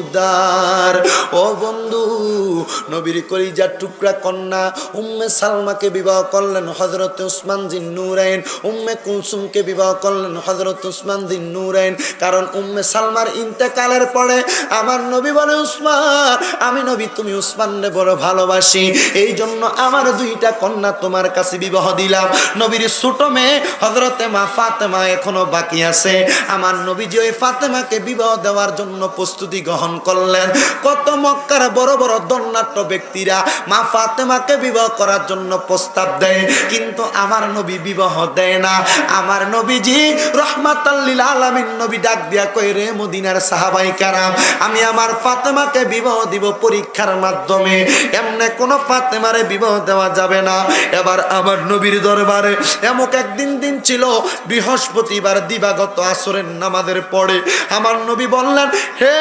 উদার ও বন্ধু, নবীর কলিজার টুকরা কন্যা, উম্মে সালমাকে বিবাহ করলেন হজরত উসমান জিন নুরাইন, উম্মে কুলসুমকে বিবাহ করলেন হজরত উসমান জিন নুরাইন। কারণ উম্মে সালমার ইন্তেকালের পরে আমার নবী বলে, উসমান, আমি নবী, তুমি উসমানরে বড় ভালোবাসি। এই জন্য আমার দুইটা কন্যা তোমার কাছে বিবাহ দিলাম। নবীর ছোট মেয়ে হজরতে মা ফাতেমা এখনও বাকি আছে। আমার নবীজি ওই ফাতেমাকে বিবাহ দেওয়ার জন্য প্রস্তুতি গ্রহণ করলেন। কত মক্কার বড় বড় দন্নাট্য ব্যক্তিরা মা ফাতেমাকে বিবাহ করার জন্য প্রস্তাব দেয়। কিন্তু আমার নবী বিবাহ দেয় না। আমার নবীজি রহমাতাল্লিল আলামিন নবী ডাক দিয়া কই রে মদিনার সাহাবাই কারাম, আমি আমার ফাতেমাকে বিবাহ দিব পরীক্ষার মাধ্যমে। এমনে কোনো ফাতেমারে বিবাহ দেওয়া যাবে না। এবার আমার নবীর দরবারে এমক একদিন দিন ছিল, বৃহস্পতিবার দিবাগত আসরের নামাজের পরে। আমার নবী বললেন, হে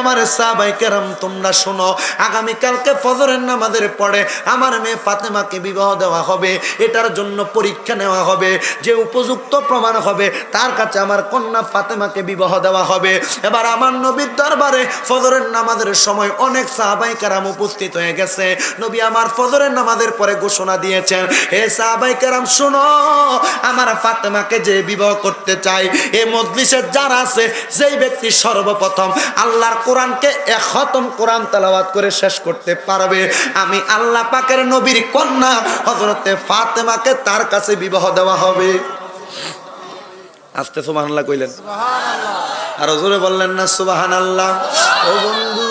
আমার সাহাবাই কেরাম, তোমরা শোনো, আগামীকালকে ফজরের নামাজের পরে আমার মেয়ে ফাতেমাকে বিবাহ দেওয়া হবে, এটার জন্য পরীক্ষা নেওয়া হবে, যে উপযুক্ত প্রমাণ হবে, তার কাছে আমার কন্যা ফাতেমাকে বিবাহ দেওয়া হবে। এবার আমার নবীর দরবারে ফজরের নামাজের সময় অনেক সাহাবাই কারাম উপস্থিত হয়ে গেছে। নবী আমার ফজরের নামাজের পরে ঘোষণা দিয়েছেন, হে সাহাবাই কারাম, শোনো, আমার ফাতেমাকে যে বিবাহ করতে চাই এ মজলিসের যারা আছে, যেই ব্যক্তি সর্বপ্রথম আল্লাহর কোরআনকে এক খতম কোরআন তালাবাদ করে শেষ করতে পারবে। আমি আল্লাহ পাকের নবীর কন্যা হজরতে ফাতেমাকে তার কাছে বিবাহ দেওয়া হবে। আস্তে সুবাহ কইলেন। আর জোরে বললেন না সুবাহান আল্লাহ ও বন্ধু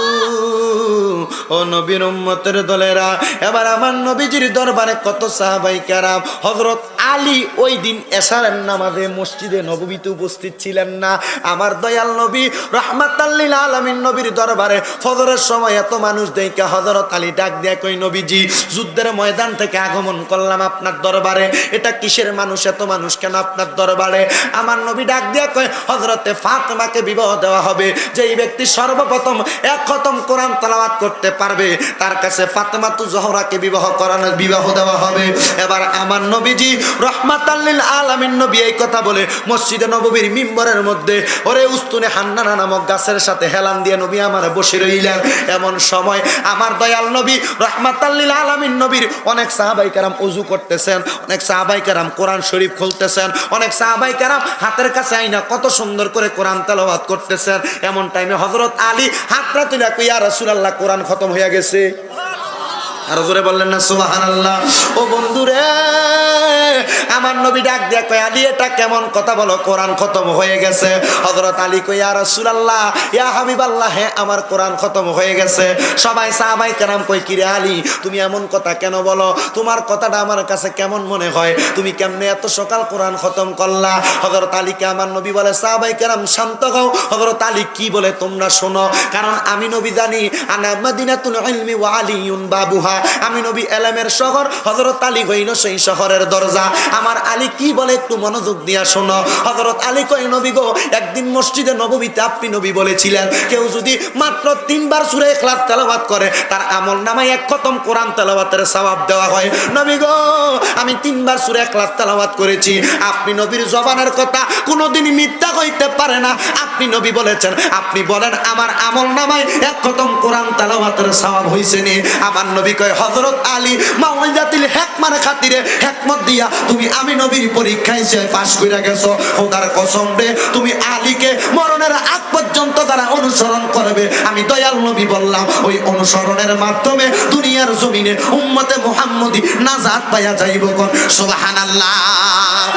ও নবীর উম্মতের দলেরা, এবার আমার নবীজির দরবারে কত সাহাবাই কারাম হজরত আলী ওই দিন এসারের নামাজে মসজিদে নববীতে উপস্থিত ছিলেন না। আমার দয়াল নবী রহমাতাল্লিল আলমিন নবীর দরবারে ফজরের সময় এত মানুষ দেখে হজরত আলী ডাক দেয়, কই নবীজি, যুদ্ধের ময়দান থেকে আগমন করলাম আপনার দরবারে। এটা কিসের মানুষ? এত মানুষ কেন আপনার দরবারে? আমার নবী ডাক দিয়া কয় হজরতে ফাতেমাকে বিবাহ দেওয়া হবে। যে এই ব্যক্তি সর্বপ্রথম এক খতম কোরআন তালাওয়াত করতে পারবে, তার কাছে ফাতেমা তু জহরাকে বিবাহ করানো, বিবাহ দেওয়া হবে। এবার আমার নবীজি রহমাতাল্লিল আলামিন নবী এই কথা বলে, মসজিদে নববীর মিম্বরের মধ্যে, ওরে উস্তুনে হান্নানা নামক গাছের সাথে হেলান দিয়ে নবী আমার বসে রইলেন। এমন সময় আমার দয়াল নবী রহমাতাল্লিল আলামিন নবীর অনেক সাহাবাই কারাম উজু করতেছেন, অনেক সাহাবাই কারাম কোরআন শরীফ খুলতেছেন, অনেক সাহাবাই কারাম হাতের কাছে আইনা কত সুন্দর করে কোরআন তেলাওয়াত করতেছেন। এমন টাইমে হজরত আলী হাতটা তুলে কইয়া রাসূলুল্লাহ, কোরআন খতম হয়ে গেছে। আর জোরে বললেন না আল্লাহ ও বন্ধুরে আমার নবী ডাক দিয়া কয়, আলী, এটা কেমন কথা বলো? কোরআন খতম হয়ে গেছে। হযরত আলী কই ইয়া রাসূলুল্লাহ, ইয়া হাবিবাল্লাহ হ্যাঁ আমার কোরআন খতম হয়ে গেছে। সবাই সাহাবাই কেরাম কই কিরে আলী, তুমি এমন কথা কেন বলো? তোমার কথাটা আমার কাছে কেমন মনে হয়? তুমি কেমনে এত সকাল কোরআন খতম করলা? হযরত আলীকে আমার নবী বলে, সাহাবাই কেরাম, শান্ত হও। হযরত আলী কি বলে, তোমরা শোনো, কারণ আমি নবী জানি, আনা মাদিনাতুল ইলমি ওয়া আলিয়ুন বাবুহা। আমি নবী এলেমের শহর, হযরত আলী হইল সেই শহরের দরজা। আমার আলী কি বলে একটু মনোযোগ দিয়া শোনো। হযরত আলী কই নবী গো, একদিন মসজিদে নববীতে আপনি নবী বলেছিলেন। কেউ যদি মাত্র তিনবার সূরা ইখলাস তেলাওয়াত করে, তার আমল নামায় এক খতম কোরআন তেলাওয়াতের সওয়াব দেওয়া হয়। নবী গো, আমি তিনবার সূরা ইখলাস তেলাওয়াত করেছি। আপনি নবীর জবানের কথা কোনোদিনই মিথ্যা হইতে পারে না। আপনি নবী বলেছেন, আপনি বলেন, আমার আমল নামায় এক খতম কোরআন তেলাওয়াতের সওয়াব হইছে নি? আমার নবী কয়, হযরত আলী মাওলাজাতিল হেকমার খাতিরে হেকমত দিয়া তুমি আমি নবীর পরীক্ষায় সে পাশ কইরা গেছো, খোদার কসম রে, তুমি আলীকে মরণের আগ পর্যন্ত তারা অনুসরণ করবে, আমি দয়াল নবী বললাম, ওই অনুসরণের মাধ্যমে দুনিয়ার জমিনে উম্মতে মুহাম্মদি নাজাত পাইয়া যাইব কোন। সুবহানাল্লাহ।